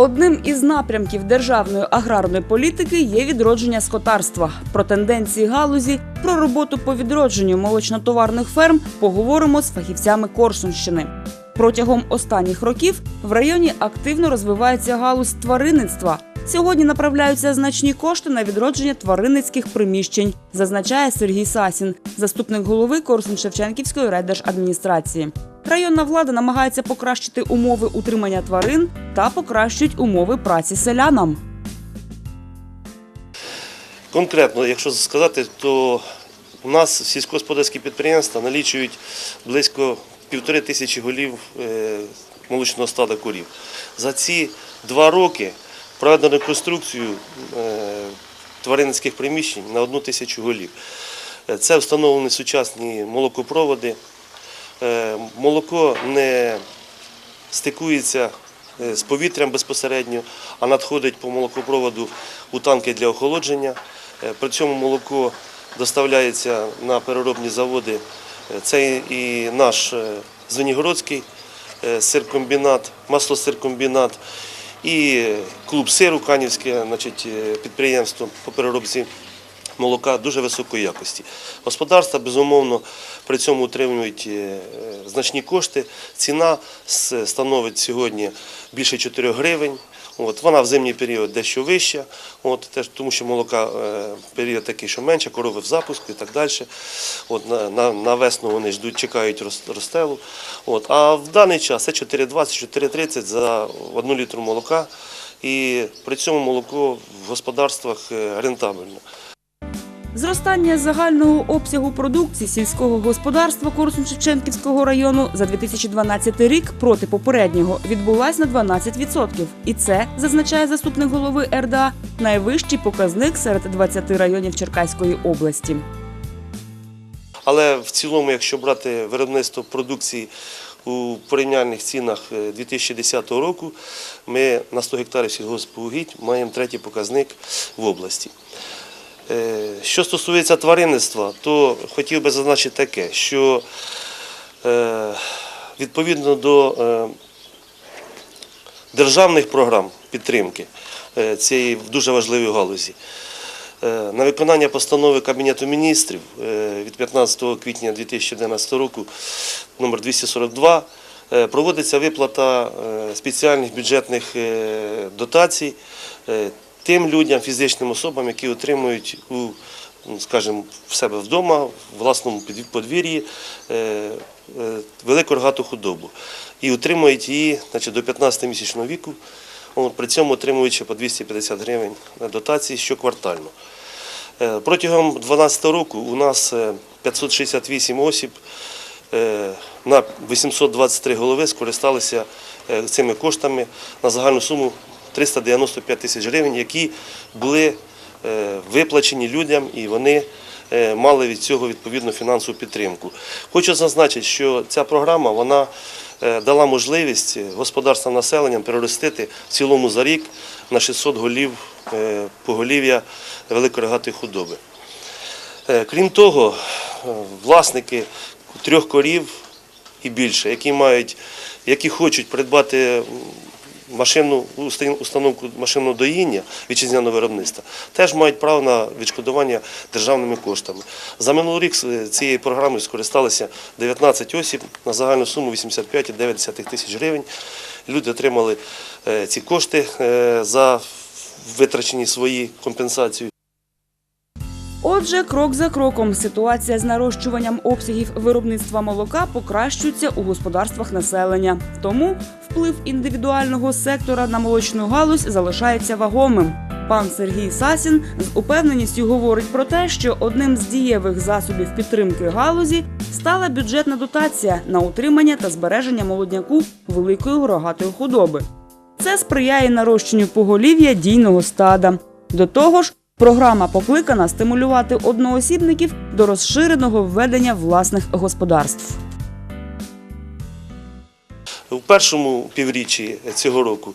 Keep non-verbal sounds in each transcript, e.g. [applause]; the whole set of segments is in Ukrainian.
Одним із напрямків державної аграрної політики є відродження скотарства. Про тенденції галузі, про роботу по відродженню молочнотоварних ферм поговоримо з фахівцями Корсунщини. Протягом останніх років в районі активно розвивається галузь тваринництва. Сьогодні направляються значні кошти на відродження тваринницьких приміщень, зазначає Сергій Сасін, заступник голови Корсун-Шевченківської райдержадміністрації. Районна влада намагається покращити умови утримання тварин та покращують умови праці селянам. Конкретно, якщо сказати, то у нас сільськогосподарські підприємства налічують близько півтори тисячі голів е, молочного стада корів. За ці два роки проведено реконструкцію е, тваринницьких приміщень на одну тисячу голів. Е, Це встановлені сучасні молокопроводи. Е, Молоко не стикується з повітрям безпосередньо, а надходить по молокопроводу у танки для охолодження. При цьому молоко доставляється на переробні заводи. Це і наш Звенігородський сиркомбінат, маслосиркомбінат, і клуб сиру Канівське значить, е, підприємство по переробці молока дуже високої якості. Господарства, безумовно, при цьому отримують е, е, значні кошти. Ціна становить сьогодні більше 4 гривень. От, вона в зимній період дещо вища, от, теж, тому що молока е, період такий, що менше, корови в запуску і так далі. От, на, на, на весну вони ждуть, чекають роз- розстелу. От, а в даний час це 4,20-4,30 за одну літру молока. І при цьому молоко в господарствах е, рентабельне. Зростання загального обсягу продукції сільського господарства Корсун-Шевченківського району за 2012 рік проти попереднього відбулась на 12%. І це, зазначає заступник голови РДА, найвищий показник серед 20 районів Черкаської області. Але в цілому, якщо брати виробництво продукції у порівняльних цінах е, 2010 року, ми на 100 гектарів сільгоспугідь маємо третій показник в області. Е, Що стосується тваринництва, то хотів би зазначити таке, що е, відповідно до е, державних програм підтримки цієї дуже важливої галузі. На виконання постанови Кабінету міністрів від 15 квітня 2011 року номер 242 е, проводиться виплата спеціальних бюджетних дотацій тим людям, фізичним особам, які отримують у ну, скажімо, в себе вдома, в власному подвір'ї е, е, велику рогату худобу. І отримують її значить, до 15-місячного віку, при цьому отримуючи по 250 гривень дотації щоквартально. Е, Протягом 2012 року у нас е, 568 осіб на 823 голови скористалися цими коштами на загальну суму 395 тисяч гривень, які були е, виплачені людям і вони е, мали від цього відповідну фінансову підтримку. Хочу зазначити, що ця програма вона е, дала можливість господарствам населенням переростити в цілому за рік на 600 голів поголів'я великорогатої худоби. Крім того, власники трьох корів і більше, які мають, які хочуть придбати машину, установку машинного доїння вітчизняного виробництва, теж мають право на відшкодування державними коштами. За минулий рік з цією програмою скористалися 19 осіб на загальну суму 85,9 тисяч гривень. Люди отримали е, ці кошти е, за витрачені свої компенсації. Отже, крок за кроком ситуація з нарощуванням обсягів виробництва молока покращується у господарствах населення. Тому вплив індивідуального сектора на молочну галузь залишається вагомим. Пан Сергій Сасін з упевненістю говорить про те, що одним з дієвих засобів підтримки галузі стала бюджетна дотація на утримання та збереження молодняку великої рогатої худоби. Це сприяє нарощенню поголів'я дійного стада. До того ж, програма покликана стимулювати одноосібників до розширеного введення власних господарств. Першому півріччі цього року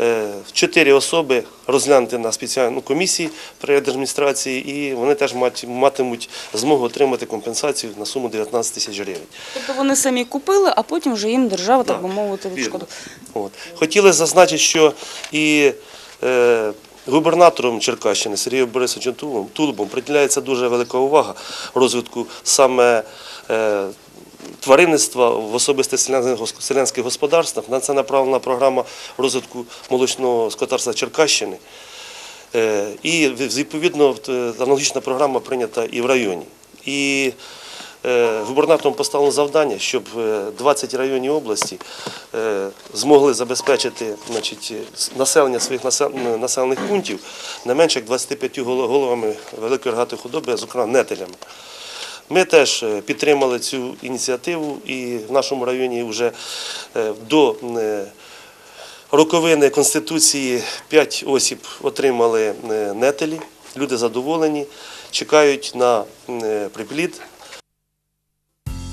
е, чотири особи розглянуті на спеціальну комісії при адміністрації, і вони теж матимуть змогу отримати компенсацію на суму 19 тисяч гривень. Тобто вони самі купили, а потім вже їм держава, так би мовити. От. Хотіли зазначити, що і е, губернатором Черкащини Сергієм Борисовичем Тулубом, Тулубом приділяється дуже велика увага розвитку саме е, тваринництва в особистих селянських господарствах. На це направлена програма розвитку молочного скотарства Черкащини. Е, І відповідно е, аналогічна програма прийнята і в районі. І е, губернатором поставлено завдання, щоб е, 20 районів області змогли забезпечити значить, населення своїх населених пунктів не менше як 25 головами великої рогатої худоби, зокрема нетелями. Ми теж е, підтримали цю ініціативу і в нашому районі вже е, до е, роковини Конституції 5 осіб отримали нетелі. Люди задоволені, чекають на приплід.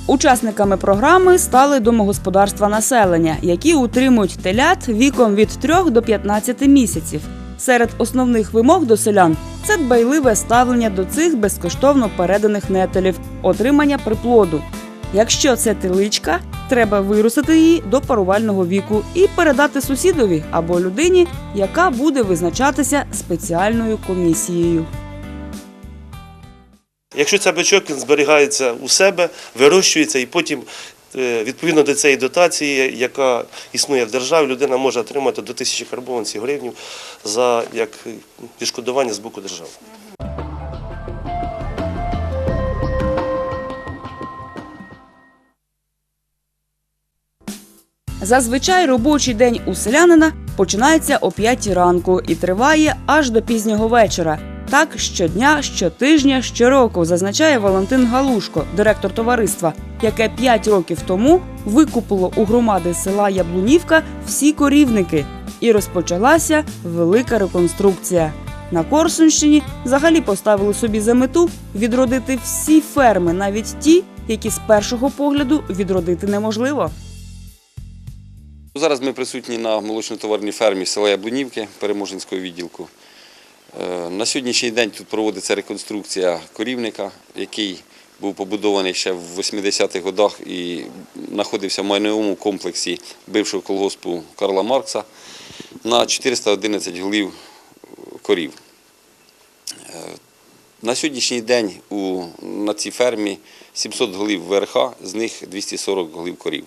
Учасниками програми стали домогосподарства населення, які утримують телят віком від 3 до 15 місяців. Серед основних вимог до селян це дбайливе ставлення до цих безкоштовно переданих нетелів, отримання приплоду. Якщо це теличка, треба виростити її до парувального віку і передати сусідові або людині, яка буде визначатися спеціальною комісією. Якщо цей бичок він зберігається у себе, вирощується і потім. Е, Відповідно до цієї дотації, яка існує в державі, людина може отримати до тисячі карбованців гривень за як відшкодування з боку держави. Зазвичай робочий день у селянина починається о 5 ранку і триває аж до пізнього вечора. Так щодня, щотижня, щороку, зазначає Валентин Галушко, директор товариства, яке 5 років тому викупило у громади села Яблунівка всі корівники, і розпочалася велика реконструкція. На Корсунщині взагалі поставили собі за мету відродити всі ферми, навіть ті, які з першого погляду відродити неможливо. Зараз ми присутні на молочно-товарній фермі села Яблунівки Переможенського відділку. Е, На сьогоднішній день тут проводиться реконструкція корівника, який був побудований ще в 80-х годах і знаходився в майновому комплексі бившого колгоспу Карла Маркса на 411 голів корів. Е, На сьогоднішній день на цій фермі 700 голів ВРХ, з них 240 голів корів.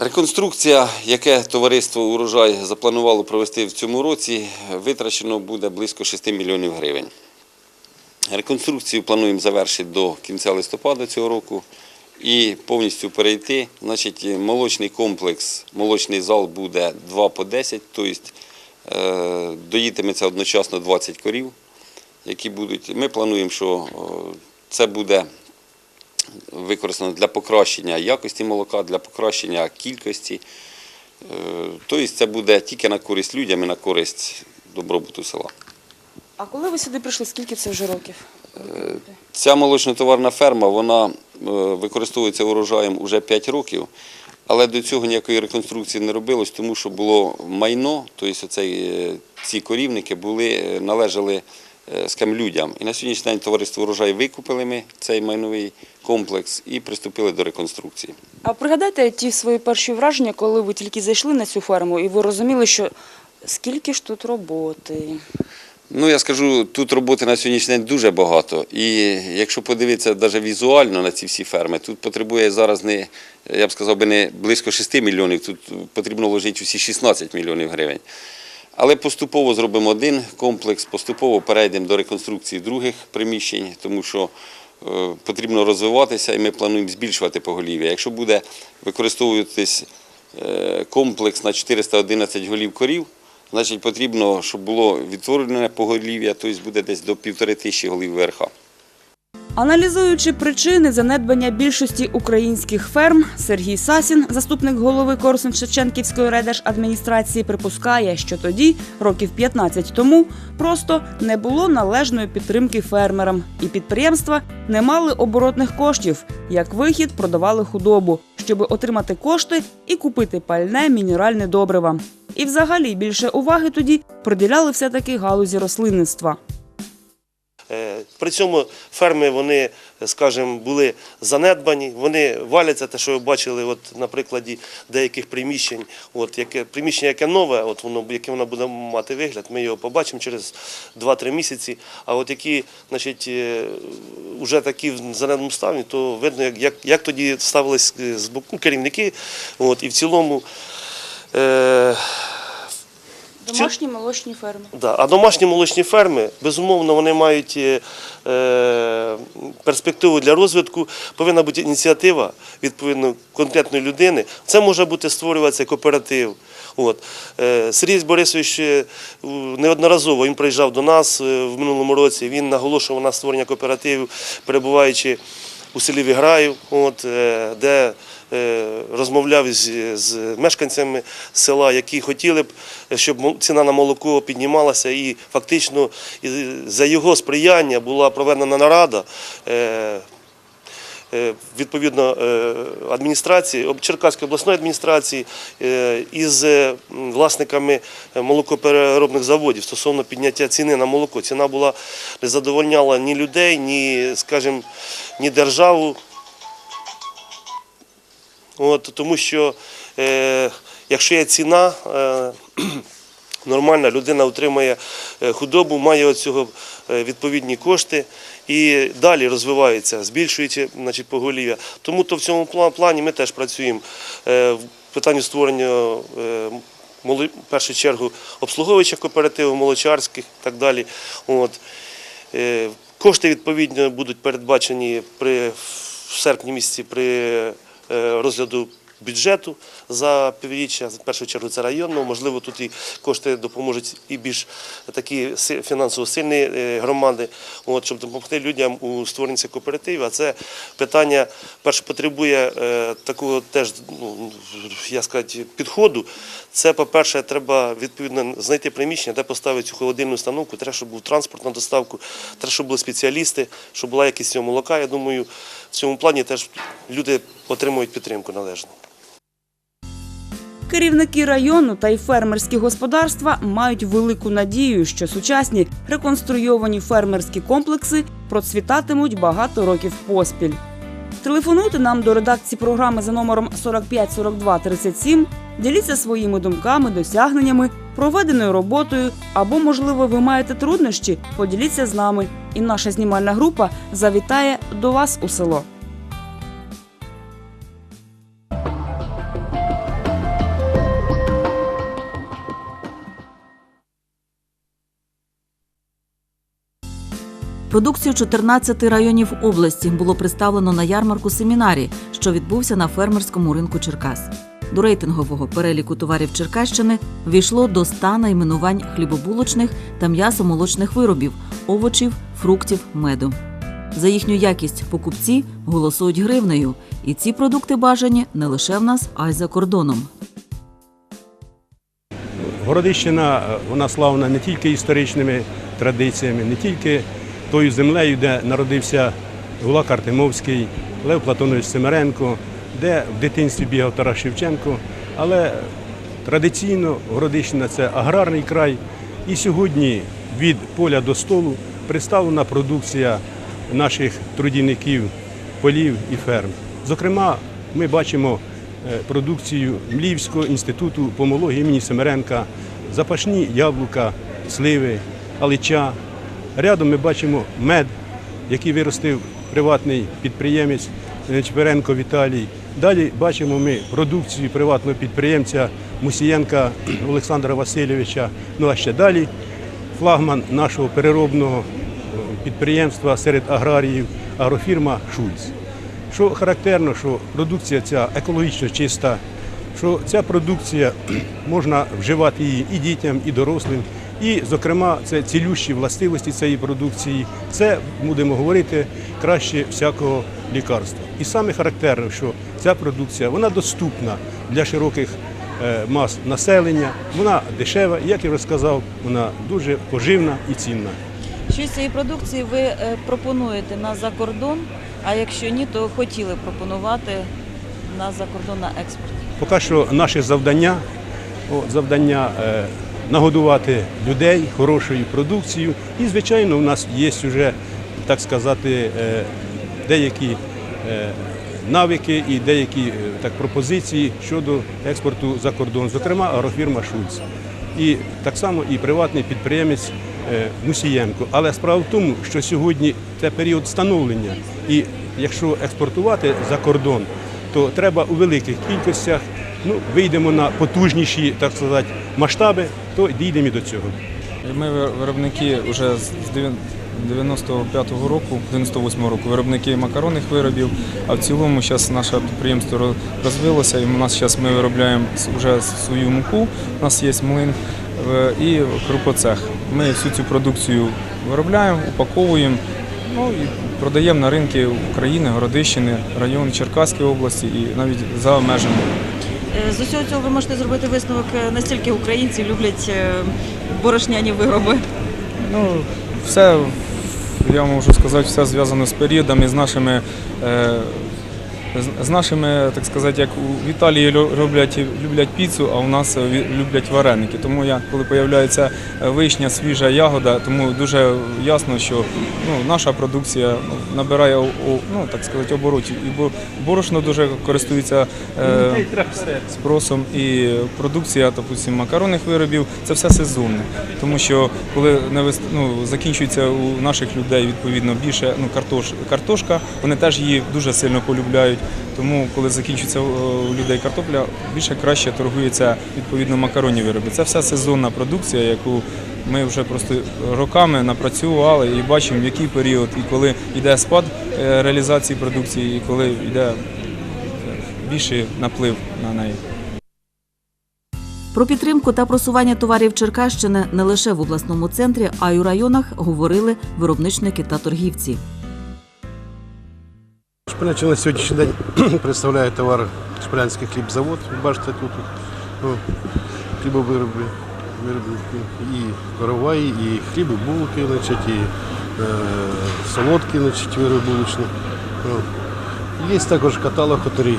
Реконструкція, яке товариство урожай запланувало провести в цьому році, витрачено буде близько 6 мільйонів гривень. Реконструкцію плануємо завершити до кінця листопада цього року і повністю перейти. Значить, молочний комплекс, молочний зал буде 2 по 10, тобто е, доїтиметься одночасно 20 корів, які будуть. Ми плануємо, що е, це буде використано для покращення якості молока, для покращення кількості. Е, Тобто це буде тільки на користь людям і на користь добробуту села. А коли ви сюди прийшли, скільки це вже років? Ця молочно-товарна ферма вона е, використовується урожаєм уже 5 років, але до цього ніякої реконструкції не робилось, тому що було майно, тобто оцей, е, ці корівники були, е, належали е, скажімо, людям. І на сьогоднішній день товариство урожай викупили ми цей майновий комплекс і приступили до реконструкції. А пригадайте ті свої перші враження, коли ви тільки зайшли на цю ферму, і ви розуміли, що скільки ж тут роботи. Ну, я скажу, тут роботи на сьогоднішній день дуже багато. І якщо подивитися навіть візуально на ці всі ферми, тут потребує зараз не, я б сказав би, не близько 6 мільйонів, тут потрібно вложити усі 16 мільйонів гривень. Але поступово зробимо один комплекс, поступово перейдемо до реконструкції других приміщень, тому що потрібно розвиватися і ми плануємо збільшувати поголів'я. Якщо буде використовуватись е, комплекс на 411 голів корів, значить потрібно, щоб було відтворене поголів'я, тобто буде десь до півтори тисячі голів ВРХ. Аналізуючи причини занедбання більшості українських ферм, Сергій Сасін, заступник голови корсун шевченківської райдержадміністрації, припускає, що тоді, років 15 тому, просто не було належної підтримки фермерам, і підприємства не мали оборотних коштів. Як вихід продавали худобу, щоб отримати кошти і купити пальне мінеральне добрива. І взагалі більше уваги тоді приділяли все-таки галузі рослинництва. Е, При цьому ферми вони, скажімо, були занедбані, вони валяться, те, що ви бачили от, на прикладі деяких приміщень. От, яке, приміщення, яке нове, от воно, яке воно буде мати вигляд, ми його побачимо через 2-3 місяці. А от які значить, е, вже такі в занедбаному стані, то видно, як, як, тоді ставились е, з боку керівники. От, і в цілому. Е, Домашні молочні ферми. Да. А домашні молочні ферми, безумовно, вони мають е, е, перспективу для розвитку. Повинна бути ініціатива відповідно конкретної людини. Це може бути створюватися кооператив. От. Е, Сергій Борисович е, неодноразово він приїжджав до нас е, в минулому році. Він наголошував на створення кооперативів, перебуваючи у селі Віграїв, от, е, де розмовляв з, мешканцями села, які хотіли б, щоб ціна на молоко піднімалася, і фактично за його сприяння була проведена нарада. е, е, Відповідно е, адміністрації, Черкаської обласної адміністрації е, із е, власниками е, молокопереробних заводів стосовно підняття ціни на молоко. Ціна була не задовольняла ні людей, ні, скажімо, ні державу. От, тому що е, якщо є ціна, е, [clears throat] нормальна людина отримує е, худобу, має від цього е, відповідні кошти і далі розвивається, збільшуючи значить, поголів'я. Тому то в цьому пла- плані ми теж працюємо е, в питанні створення. е, В першу чергу обслуговуючих кооперативів, молочарських і так далі. От. Е, Кошти відповідно будуть передбачені при в серпні місяці при розгляду бюджету за півріччя. В першу чергу це районного. Можливо, тут і кошти допоможуть і більш такі фінансово сильні е, громади, от, щоб допомогти людям у створенні кооперативів. А це питання перше потребує е, такого теж ну, я сказати, підходу. Це, по-перше, треба відповідно знайти приміщення, де поставити цю холодильну установку, треба, щоб був транспорт на доставку, треба, щоб були спеціалісти, щоб була якість цього молока. Я думаю, в цьому плані теж люди отримують підтримку належну. Керівники району та й фермерські господарства мають велику надію, що сучасні реконструйовані фермерські комплекси процвітатимуть багато років поспіль. Телефонуйте нам до редакції програми за номером 45 42 37, діліться своїми думками, досягненнями, проведеною роботою або, можливо, ви маєте труднощі, поділіться з нами, і наша знімальна група завітає до вас у село. Продукцію 14 районів області було представлено на ярмарку семінарі, що відбувся на фермерському ринку Черкас. До рейтингового переліку товарів Черкащини війшло до 100 найменувань хлібобулочних та м'ясомолочних виробів, овочів, фруктів, меду. За їхню якість покупці голосують гривнею, і ці продукти бажані не лише в нас, а й за кордоном. Городищина е, вона славна не тільки історичними традиціями, не тільки тою землею, де народився Гулак Артемовський, Лев Платонович Семеренко, де в дитинстві бігав Тарас Шевченко, але традиційно Городищина це аграрний край. І сьогодні від поля до столу представлена продукція наших трудівників полів і ферм. Зокрема, ми бачимо е, продукцію Мліївського інституту помології імені Семеренка, запашні яблука, сливи, алича. Рядом ми бачимо мед, який виростив приватний підприємець е, Чперенко Віталій. Далі бачимо ми продукцію приватного підприємця Мусієнка Олександра Васильовича. Ну а ще далі флагман нашого переробного е, підприємства серед аграріїв агрофірма Шульц. Що характерно, що продукція ця екологічно чиста, що ця продукція можна вживати її і дітям, і дорослим. І, зокрема, це цілющі властивості цієї продукції. Це будемо говорити краще всякого лікарства. І саме характерно, що ця продукція вона доступна для широких е, мас населення, вона дешева, як я вже сказав, вона дуже поживна і цінна. Що з цієї продукції ви е, пропонуєте на закордон, а якщо ні, то хотіли пропонувати на закордонний експорт? Поки що наше завдання, завдання е, нагодувати людей хорошою продукцією. І, звичайно, у нас є вже, так сказати, е, деякі е, навики і деякі е, так, пропозиції щодо експорту за кордон, зокрема агрофірма Шульц. І так само і приватний підприємець Мусієнко. Але справа в тому, що сьогодні це період становлення. І якщо експортувати за кордон, то треба у великих кількостях. Ну, вийдемо на потужніші, так сказати, масштаби, то дійдемо і до цього. Ми виробники вже з 95-го року, 98-го року, виробники макаронних виробів. А в цілому зараз наше підприємство роз- розвилося, і у нас зараз ми виробляємо вже свою муку. У нас є млин і крупоцех. Ми всю цю продукцію виробляємо, упаковуємо. Ну і продаємо на ринки України, Городищини, район Черкаської області і навіть за межами. Е, З усього цього ви можете зробити висновок, е, настільки українці люблять е, борошняні вироби. Ну, все, я можу сказати, все зв'язано з періодами, з нашими, з- нашими, так сказати, як у Італії роблять, люблять піцу, а у нас е, люблять вареники. Тому я, коли з'являється вишня, свіжа ягода, тому дуже ясно, що ну, наша продукція набирає ну, так сказати, оборотів. І бо- борошно дуже користується е, спросом і продукція, допустим, макаронних виробів це все сезонне. Тому що коли не ну, закінчується у наших людей відповідно більше ну, картош, картошка, вони теж її дуже сильно полюбляють. Тому коли закінчується е, у людей картопля, більше краще торгується відповідно макаронні вироби. Це все сезонна продукція, яку ми вже просто роками напрацювали і бачимо, в який період і коли йде спад е, реалізації продукції, і коли йде більший наплив на неї. Про підтримку та просування товарів Черкащини не лише в обласному центрі, а й у районах говорили виробничники та торгівці. Шпиляче на сьогоднішній день [clears throat] представляє товар Шпилянський хлібзавод. Бачите тут о, хлібовироби, і короваї, і хліб, і булки, значить, і е, солодкі значить, вироби булочні. О. Є також каталог, який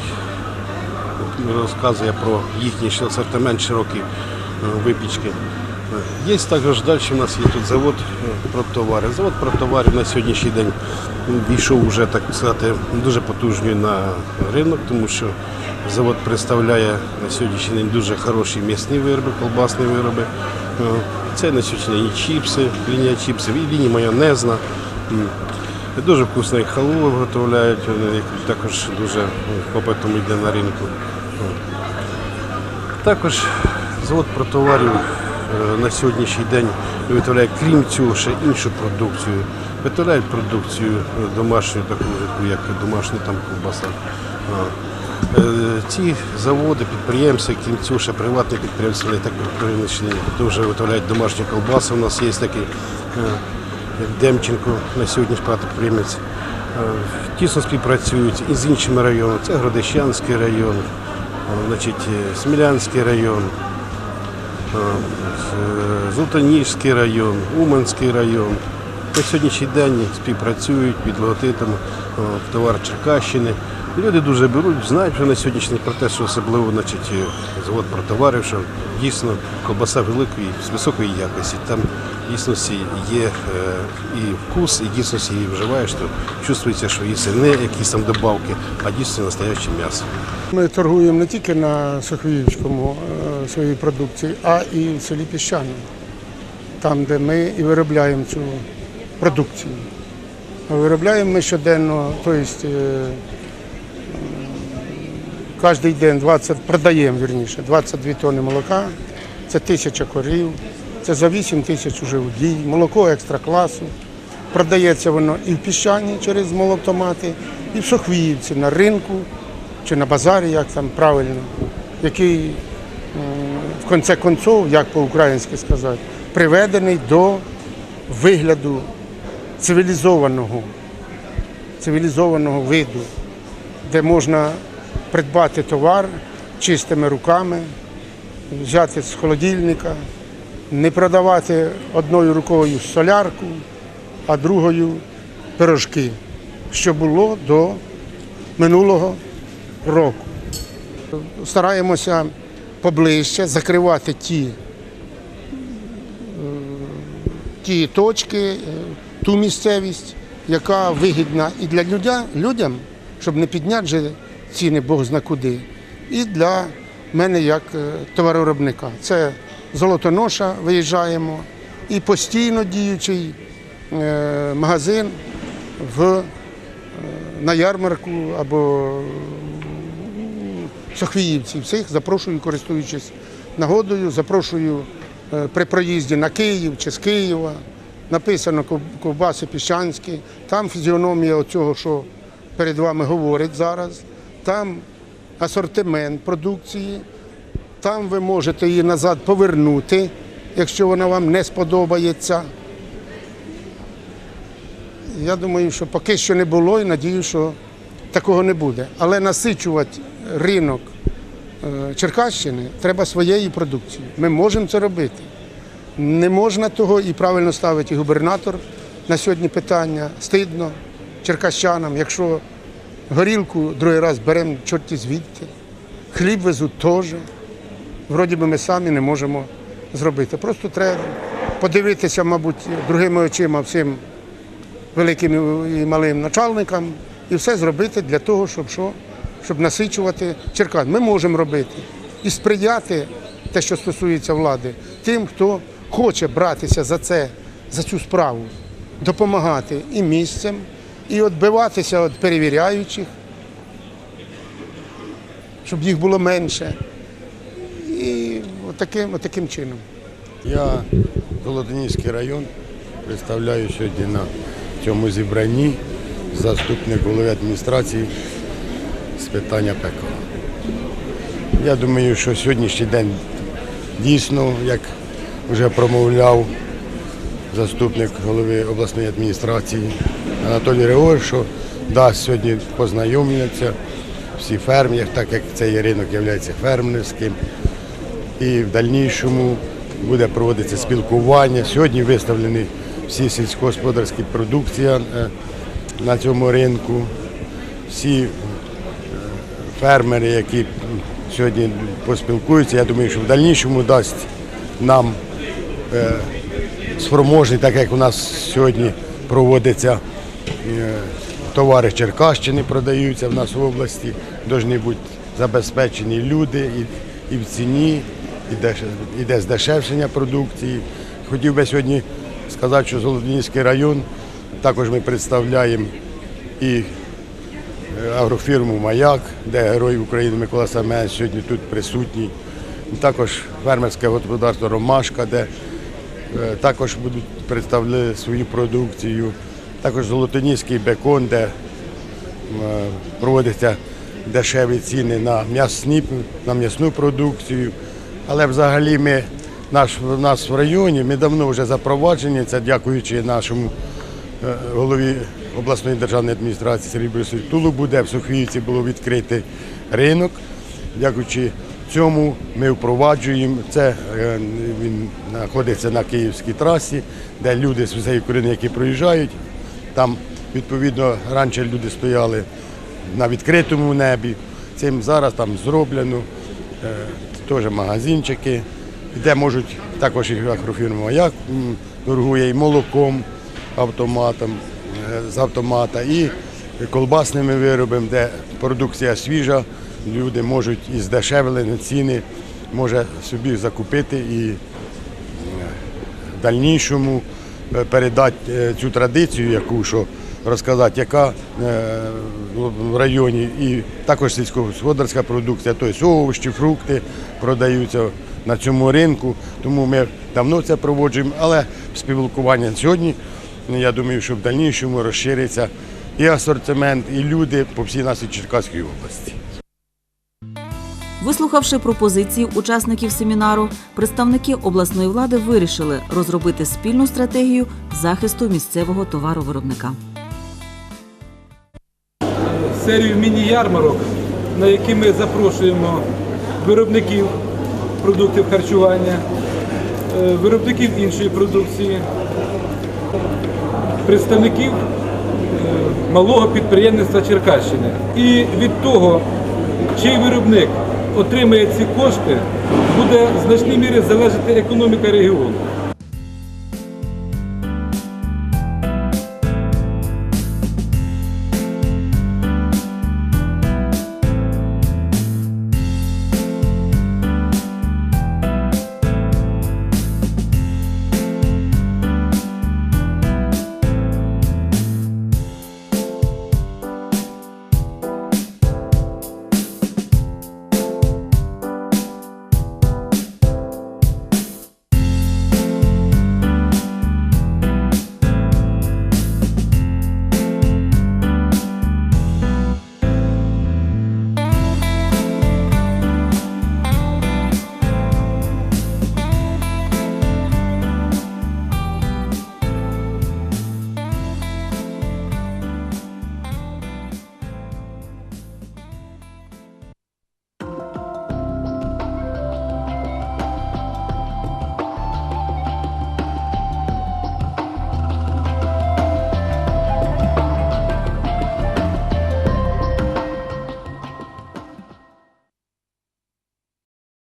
розказує про їхній асортимент широкий е, випічки. Є також далі у нас є тут завод е, продтовари. Завод продтоварів на сьогоднішній день війшов вже, так сказати, дуже потужний на ринок, тому що завод представляє на сьогоднішній день дуже хороші м'ясні вироби, колбасні вироби. Е, Це на сьогоднішній день і чіпси, лінія чіпсів, і лінія майонезна. Дуже вкусний халву виготовляють, вони також дуже попитом йде на ринку. Також завод протоварів на сьогоднішній день виготовляє, крім цього, ще іншу продукцію. Виготовляють продукцію е, домашню, таку як домашня там ковбаса. Е, Ці заводи, підприємства, крім цього, ще приватні підприємства, вони також прийнищені, дуже виготовляють домашні колбаси. У нас є такий е, як Демченко на сьогодні підприємець. Е, Тісно співпрацюють і з іншими районами. Це Гродищанський район, е, значить, е, Смілянський район, е, з- Золотоніжський район, Уманський район. На сьогоднішній день співпрацюють під логотипом товар Черкащини. Люди дуже беруть, знають вже на сьогоднішній про те, що особливо значить, е, завод про товарів, що дійсно колбаса великої, з високої якості. Там дійсності є е, і вкус, і дійсності її вживаєш, то чувствується, що їсти не якісь там добавки, а дійсно настояще м'ясо. Ми торгуємо не тільки на Сохвіївському е, своїй продукції, а і в селі Піщане, там, де ми і виробляємо цю продукцію. Виробляємо ми щоденно, тобто кожен день 20, продаємо вірніше, 22 тонни молока, це тисяча корів, це за 8 тисяч уже водій, молоко екстра класу. Продається воно і в піщані через молоптомати, і в Сохвіївці на ринку чи на базарі, як там правильно, який в кінці концов, як по-українськи сказати, приведений до вигляду цивілізованого, цивілізованого виду, де можна придбати товар чистими руками, взяти з холодильника, не продавати одною рукою солярку, а другою пирожки, що було до минулого року. Стараємося поближче закривати ті, е, ті точки, е, ту місцевість, яка вигідна і для людя, людям, щоб не підняти ціни Бог зна куди, і для мене як е, товаровиробника. Це Золотоноша виїжджаємо і постійно діючий магазин в, на ярмарку або Сохвіївці. Всіх запрошую, користуючись нагодою, запрошую е, при проїзді на Київ чи з Києва. Написано ковбаси піщанські, там фізіономія оцього, що перед вами говорить зараз, там асортимент продукції, там ви можете її назад повернути, якщо вона вам не сподобається. Я думаю, що поки що не було і надію, що такого не буде. Але насичувати ринок е, Черкащини треба своєю продукцією. Ми можемо це робити. Не можна того і правильно ставить і губернатор на сьогодні питання. Стидно черкащанам, якщо горілку другий раз беремо чорті звідти, хліб везуть теж. Вроді би ми самі не можемо зробити. Просто треба подивитися, мабуть, другими очима всім великим і малим начальникам і все зробити для того, щоб що? Щоб насичувати Черкас. Ми можемо робити і сприяти те, що стосується влади, тим, хто хоче братися за це, за цю справу, допомагати і місцем, і відбиватися від перевіряючих, щоб їх було менше. І отаким, отаким чином. Я Золотоніський район представляю сьогодні на цьому зібранні заступник голови адміністрації з питання ПК. Я думаю, що сьогоднішній день дійсно, як вже промовляв заступник голови обласної адміністрації Анатолій Григорович, що дасть сьогодні познайомляться всі фермери, так як цей ринок є фермерським і в дальнішому буде проводитися спілкування. Сьогодні виставлені всі сільськогосподарські продукція е, на цьому ринку. Всі фермери, які сьогодні поспілкуються, я думаю, що в дальнішому дасть нам е, спроможний, так як у нас сьогодні проводиться е, товари Черкащини, продаються в нас в області, повинні бути забезпечені люди і, в ціні, іде здешевшення продукції. Хотів би сьогодні сказати, що Золотоніський район також ми представляємо і агрофірму Маяк, де герой України Микола Семенович сьогодні тут присутній. Також фермерське господарство Ромашка, де е, також будуть представляти свою продукцію. Також Золотоніський бекон, де е, проводяться дешеві ціни на м'ясні, на м'ясну продукцію. Але взагалі ми, наш, у нас в районі, ми давно вже запроваджені, це дякуючи нашому е, голові обласної державної адміністрації Сергію Борисовичу Тулубу, де в Сухвіївці було відкритий ринок. Дякуючи цьому ми впроваджуємо. Це е, він знаходиться на київській трасі, де люди з усієї України, які проїжджають, там відповідно раніше люди стояли на відкритому небі. Цим зараз там зроблено е, теж магазинчики, де можуть також і агрофірма м, торгує і молоком автоматом з автомата, і колбасними виробами, де продукція свіжа, люди можуть і здешевлені ціни може собі закупити і в дальнішому е, передати е, цю традицію, яку що розказати, яка е, в районі і також сільськогосподарська продукція, тобто овочі, фрукти продаються на цьому ринку. Тому ми давно це проводжуємо, але спілкування сьогодні, я думаю, що в дальнішому розшириться і асортимент, і люди по всій нашій Черкаській області. Вислухавши пропозиції учасників семінару, представники обласної влади вирішили розробити спільну стратегію захисту місцевого товаровиробника. серію міні-ярмарок, на які ми запрошуємо виробників продуктів харчування, е, виробників іншої продукції, представників е, малого підприємництва Черкащини. І від того, чий виробник отримає ці кошти, буде в значній мірі залежати економіка регіону.